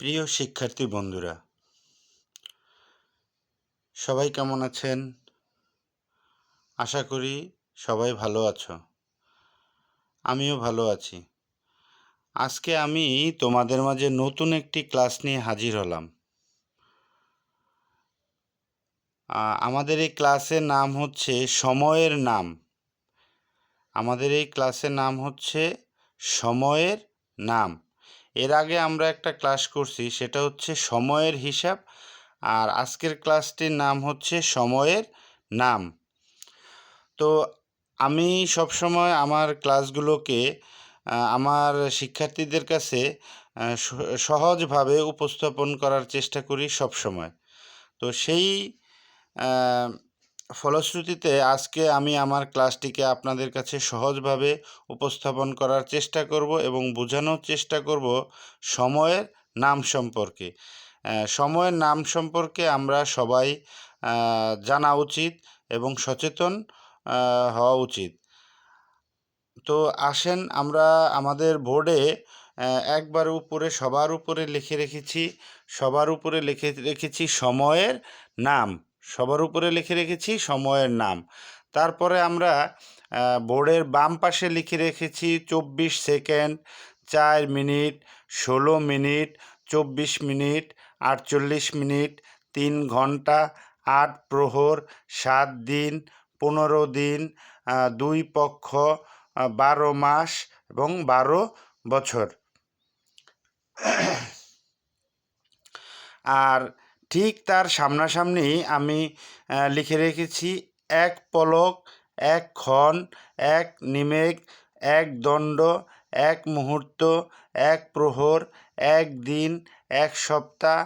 প্রিয় শিক্ষার্থী বন্ধুরা, সবাই কেমন আছেন? আশা করি সবাই ভালো আছো। আমিও ভালো আছি। আজকে আমি তোমাদের মাঝে নতুন একটি ক্লাস নিয়ে হাজির হলাম। আমাদের এই ক্লাসের নাম হচ্ছে সময়ের নাম। আমাদের এই ক্লাসের নাম হচ্ছে সময়ের নাম। এর আগে আমরা একটা ক্লাস করছি, সেটা হচ্ছে সময়ের হিসাব, আর আজকের ক্লাসটির নাম হচ্ছে সময়ের নাম। তো আমি সবসময় আমার ক্লাসগুলোকে আমার শিক্ষার্থীদের কাছে সহজভাবে উপস্থাপন করার চেষ্টা করি সবসময়। তো সেই ফলশ্রুতিতে আজকে আমি আমার ক্লাসটিকে আপনাদের কাছে সহজভাবে উপস্থাপন করার চেষ্টা করব এবং বোঝানোর চেষ্টা করব সময়ের নাম সম্পর্কে। সময়ের নাম সম্পর্কে আমরা সবাই জানা উচিত এবং সচেতন হওয়া উচিত। তো আসেন আমরা আমাদের বোর্ডে একবার উপরে, সবার উপরে লিখে রেখেছি, সবার উপরে লিখে রেখেছি সময়ের নাম। সবার উপরে লিখে রেখেছি সময়ের নাম। তারপরে আমরা বোর্ডের বাম পাশে লিখে রেখেছি চব্বিশ সেকেন্ড, চার মিনিট, ষোলো মিনিট, চব্বিশ মিনিট, আটচল্লিশ মিনিট, তিন ঘণ্টা, আট প্রহর, সাত দিন, পনেরো দিন দুই পক্ষ বারো মাস এবং বারো বছর। আর ঠিক তার সামনাসামনি আমি লিখে রেখেছি এক পলক, এক ক্ষণ, এক নিমেষ এক দণ্ড, এক মুহূর্ত, এক প্রহর, এক দিন, এক সপ্তাহ,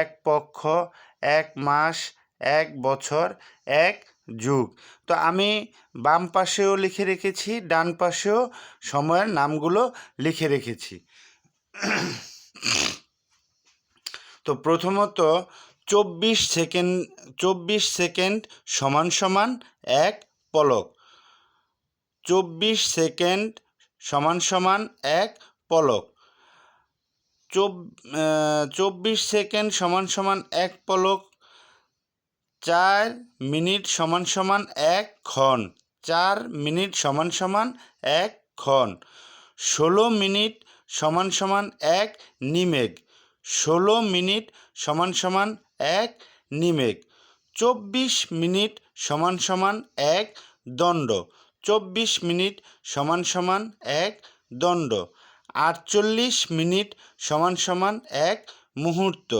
এক পক্ষ, এক মাস, এক বছর, এক যুগ। তো আমি বাম পাশেও লিখে রেখেছি, ডান পাশেও সময়ের নামগুলো লিখে রেখেছি। তো প্রথমত চব্বিশ সেকেন্ড চব্বিশ সেকেন্ড সমান সমান এক পলক। চব্বিশ সেকেন্ড সমান সমান এক পলক। চব- চব্বিশ সেকেন্ড সমান সমান এক পলক। চার মিনিট সমান সমান এক ক্ষণ চার মিনিট সমান সমান এক ক্ষণ ষোলো মিনিট সমান সমান এক নিমেষ ষোলো মিনিট সমান সমান এক নিমেষ চব্বিশ মিনিট সমান সমান এক দণ্ড। চব্বিশ মিনিট সমান সমান এক দণ্ড। আটচল্লিশ মিনিট সমান সমান এক মুহূর্ত।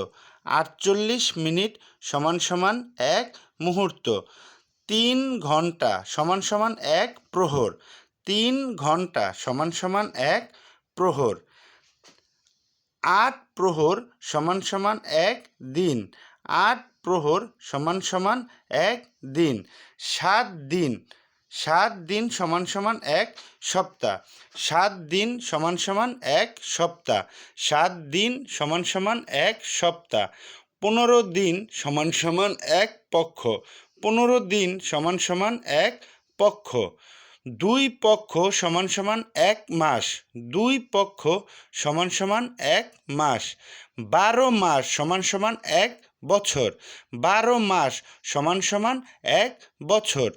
আটচল্লিশ মিনিট সমান সমান এক মুহূর্ত। তিন ঘণ্টা সমান সমান এক প্রহর। তিন ঘণ্টা সমান সমান এক প্রহর। আট প্রহর সমান সমান এক দিন। আট প্রহর সমান সমান এক দিন। সাত দিন। সাত দিন সমান সমান এক সপ্তাহ। সাত দিন সমান সমান এক সপ্তাহ। সাত দিন সমান সমান এক সপ্তাহ। পনেরো দিন সমান সমান এক পক্ষ। পনেরো দিন সমান সমান এক পক্ষ। দুই পক্ষ সমান সমান এক মাস। দুই পক্ষ সমান সমান এক মাস। বারো মাস সমান সমান এক বছর। বারো মাস সমান সমান এক বছর।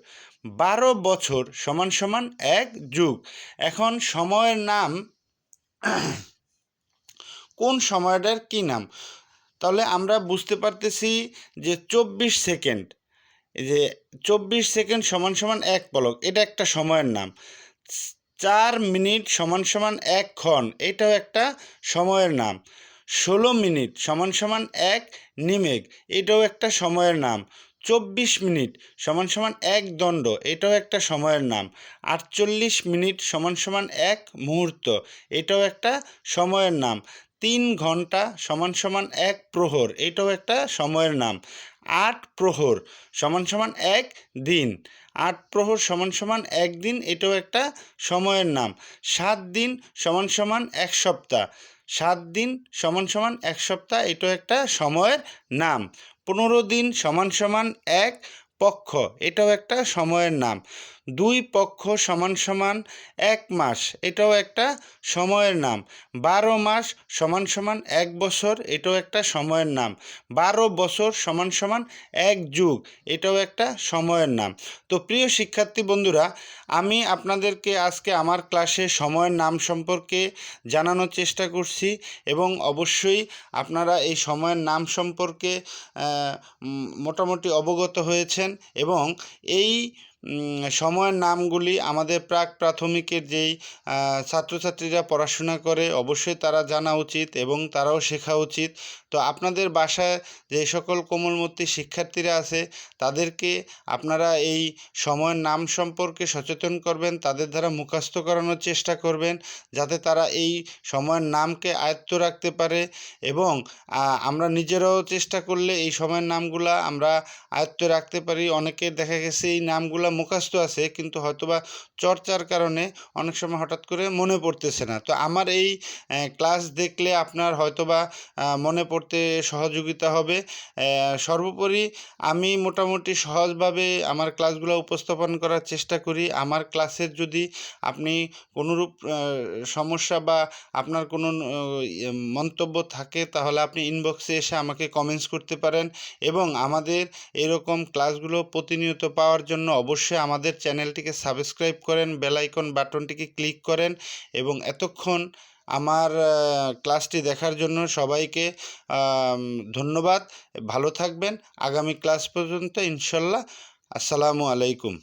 বারো বছর সমান সমান এক যুগ। এখন সময়ের নাম কোন সময়টার কি নাম? তাহলে আমরা বুঝতে পারতেছি যে চব্বিশ সেকেন্ড। যে চব্বিশ সেকেন্ড সমান সমান এক পলক, এটা একটা সময়ের নাম। চার মিনিট সমান সমান এক ক্ষণ, এটাও একটা সময়ের নাম। ষোলো মিনিট সমান সমান এক নিমেষ এটাও একটা সময়ের নাম। চব্বিশ মিনিট সমান সমান এক দণ্ড, এটাও একটা সময়ের নাম। আটচল্লিশ মিনিট সমান সমান এক মুহূর্ত, এটাও একটা সময়ের নাম। তিন ঘণ্টা সমান সমান এক প্রহর, এটাও একটা সময়ের নাম। আট প্রহর সমান সমান এক দিন, আট প্রহর সমান সমান এক দিন, এটাও একটা সময়ের নাম। সাত দিন সমান সমান এক সপ্তাহ সাত দিন সমান সমান এক সপ্তাহ এটা একটা সময়ের নাম। পনেরো দিন সমান সমান এক পক্ষ, এটাও একটা সময়ের নাম। দুই পক্ষ সমান সমান এক মাস। এটাও একটা সময়ের নাম। বারো মাস সমান সমান এক বছর, এটাও একটা সময়ের নাম। বারো বছর সমান সমান এক যুগ, এটাও একটা সময়ের নাম। তো প্রিয় শিক্ষার্থী বন্ধুরা, আমি আপনাদেরকে আজকে আমার ক্লাসে সময়ের নাম সম্পর্কে জানানোর চেষ্টা করছি এবং অবশ্যই আপনারা এই সময়ের নাম সম্পর্কে মোটামুটি অবগত হয়েছেন এবং এই সময়ের নামগুলি আমাদের প্রাক প্রাথমিকের যেই ছাত্রছাত্রীরা পড়াশোনা করে অবশ্যই তারা জানা উচিত এবং তারাও শেখা উচিত। তো আপনাদের বাসায় যে সকল কোমলমতি শিক্ষার্থীরা আছে, তাদেরকে আপনারা এই সময়ের নাম সম্পর্কে সচেতন করবেন, তাদের দ্বারা মুখস্থ করানোর চেষ্টা করবেন, যাতে তারা এই সময়ের নামকে আয়ত্ত রাখতে পারে এবং আমরা নিজেরাও চেষ্টা করলে এই সময়ের নামগুলা আমরা আয়ত্ত রাখতে পারি। অনেকের দেখা গেছে এই নামগুলা মুখস্থ আছে কিন্তু হয়তোবা চর্চার কারণে অনেক সময় হঠাৎ করে মনে পড়তেছে না। তো আমার এই ক্লাস দেখলে আপনার হয়তোবা মনে পড়তে সহযোগিতা হবে। সর্বোপরি আমি মোটামুটি সহজভাবে আমার ক্লাসগুলো উপস্থাপন করার চেষ্টা করি। আমার ক্লাসের যদি আপনি কোনোরূপ সমস্যা বা আপনার কোনো ইয়ে, মন্তব্য থাকে তাহলে আপনি ইনবক্সে এসে আমাকে কমেন্টস করতে পারেন এবং আমাদের এরকম ক্লাসগুলো প্রতিনিয়ত পাওয়ার জন্য অবশ্যই আমাদের চ্যানেলটিকে সাবস্ক্রাইব করেন বেলাইকন বাটনটিকে ক্লিক করেন এবং এতক্ষণ আমার ক্লাসটি দেখার জন্য সবাইকে ধন্যবাদ। ভালো থাকবেন। আগামী ক্লাস পর্যন্ত ইনশাল্লাহ। আসসালামু আলাইকুম।